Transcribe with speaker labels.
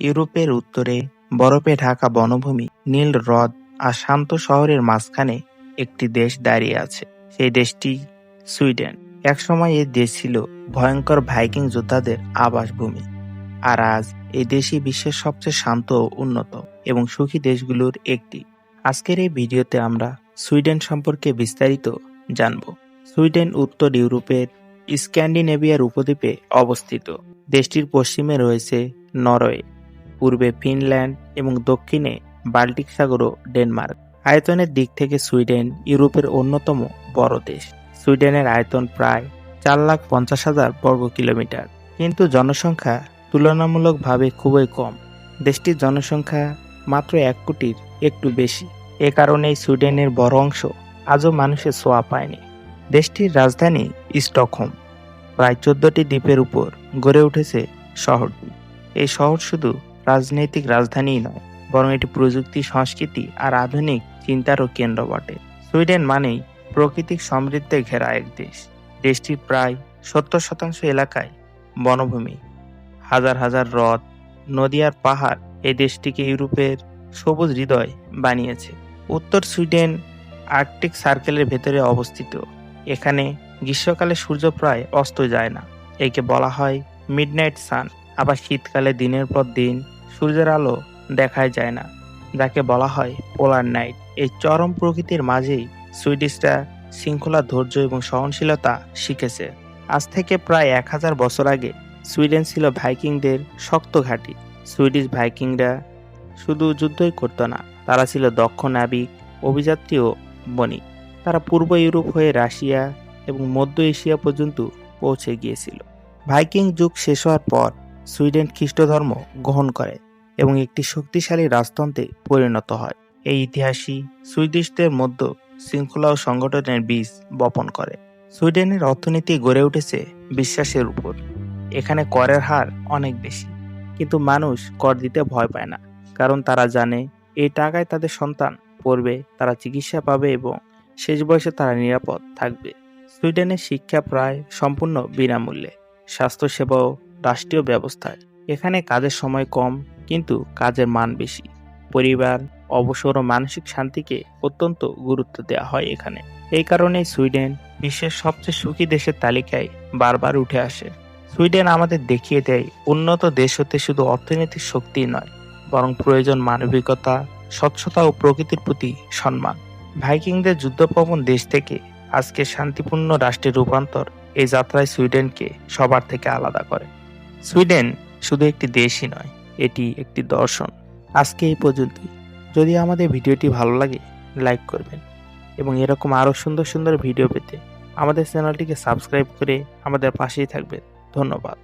Speaker 1: ইউরোপের উত্তরে বরফে ঢাকা বনভূমি, নীল হ্রদ আর শান্ত শহরের মাঝখানে একটি দেশ দাঁড়িয়ে আছে। সেই দেশটি সুইডেন। একসময় এই দেশ ছিল ভয়ঙ্কর ভাইকিং যোদ্ধাদের আবাসভূমি। আর আজ এই দেশই বিশ্বের সবচেয়ে শান্ত ও উন্নত এবং সুখী দেশগুলোর একটি। আজকের এই ভিডিওতে আমরা সুইডেন সম্পর্কে বিস্তারিত জানব। সুইডেন উত্তর ইউরোপের স্ক্যান্ডিনেভিয়ার উপদ্বীপে অবস্থিত। দেশটির পশ্চিমে রয়েছে নরওয়ে, পূর্বে ফিনল্যান্ড এবং দক্ষিণে বাল্টিক সাগর ও ডেনমার্ক। আয়তনের দিক থেকে সুইডেন ইউরোপের অন্যতম বড় দেশ। সুইডেনের আয়তন প্রায় চার লাখ পঞ্চাশ হাজার বর্গ কিলোমিটার। কিন্তু জনসংখ্যা তুলনামূলকভাবে খুবই কম। দেশটির জনসংখ্যা মাত্র এক কোটির একটু বেশি। এ কারণেই সুইডেনের বড় অংশ আজও মানুষের ছোঁয়া পায়নি। দেশটির রাজধানী স্টকহোম। প্রায় চোদ্দটি দ্বীপের উপর গড়ে উঠেছে শহরটি। এই শহর শুধু রাজনৈতিক রাজধানীই নয়, বরং এটি প্রযুক্তি, সংস্কৃতি আর আধুনিক চিন্তারও কেন্দ্র বটে। সুইডেন মানেই প্রকৃতিক সমৃদ্ধে ঘেরা এক দেশ। দেশটির প্রায় সত্তর শতাংশ এলাকায় বনভূমি। হাজার হাজার হ্রদ, নদী আর পাহাড় এই দেশটিকে ইউরোপের সবুজ হৃদয় বানিয়েছে। উত্তর সুইডেন আর্কটিক সার্কেলের ভেতরে অবস্থিত। এখানে গ্রীষ্মকালে সূর্য প্রায় অস্ত যায় না। একে বলা হয় মিডনাইট সান, আবার শীতকালে দিনের পর দিন সূর্যের আলো দেখাই যায় না, যাকে বলা হয় পোলার নাইট। এই চরম প্রকৃতির মাঝেই সুইডিশরা শৃঙ্খলা, ধৈর্য এবং সহনশীলতা শিখেছে। আজ থেকে প্রায় এক হাজার বছর আগে সুইডেন ছিল ভাইকিংদের শক্ত ঘাঁটি। সুইডিশ ভাইকিংরা শুধু যুদ্ধই করতো না, তারা ছিল দক্ষ নাবিক, অভিযাত্রী ও বণিক। তারা পূর্ব ইউরোপ হয়ে রাশিয়া এবং মধ্য এশিয়া পর্যন্ত পৌঁছে গিয়েছিল। ভাইকিং যুগ শেষ হওয়ার পর সুইডেন খ্রিস্ট ধর্ম গ্রহণ করে। এবং একটি শক্তিশালী রাজতন্ত্রে পরিণত হয়। এই ইতিহাসই সুইডিশদের মধ্যে শৃঙ্খলা ও সংগঠনের বীজ বপন করে। সুইডেনের অর্থনীতি গড়ে উঠেছে বিশ্বাসের উপর। এখানে করের হার অনেক বেশি। কিন্তু মানুষ কর দিতে ভয় পায় না। কারণ তারা জানে, এই টাকায় তাদের সন্তান পড়বে, তারা চিকিৎসা পাবে এবং শেষ বয়সে তারা নিরাপদ থাকবে। সুইডেনের শিক্ষা প্রায় সম্পূর্ণ বিনামূল্যে। স্বাস্থ্যসেবা ও রাষ্ট্রীয় ব্যবস্থায় এখানে কাজের সময় কম, কিন্তু কাজের মান বেশি। পরিবার, অবসর ও মানসিক শান্তিকে অত্যন্ত গুরুত্ব দেওয়া হয় এখানে। এই কারণেই সুইডেন বিশ্বের সবচেয়ে সুখী দেশের তালিকায় বারবার উঠে আসে। সুইডেন আমাদের দেখিয়ে দেয়, উন্নত দেশ হতে শুধু অর্থনৈতিক শক্তি নয়, বরং প্রয়োজন মানবিকতা, স্বচ্ছতা ও প্রকৃতির প্রতি সম্মান। ভাইকিংদের যুদ্ধপ্রবণ দেশ থেকে আজকে শান্তিপূর্ণ রাষ্ট্রের রূপান্তর এই যাত্রায় সুইডেনকে সবার থেকে আলাদা করে। সুইডেন শুধু একটি দেশই নয়, এটি একটি দর্শন। আজকে এই পর্যন্তই। যদি আমাদের ভিডিওটি ভালো লাগে, লাইক করবেন। এবং এরকম আরও সুন্দর সুন্দর ভিডিও পেতে আমাদের চ্যানেলটিকে সাবস্ক্রাইব করে আমাদের পাশেই থাকবেন। ধন্যবাদ।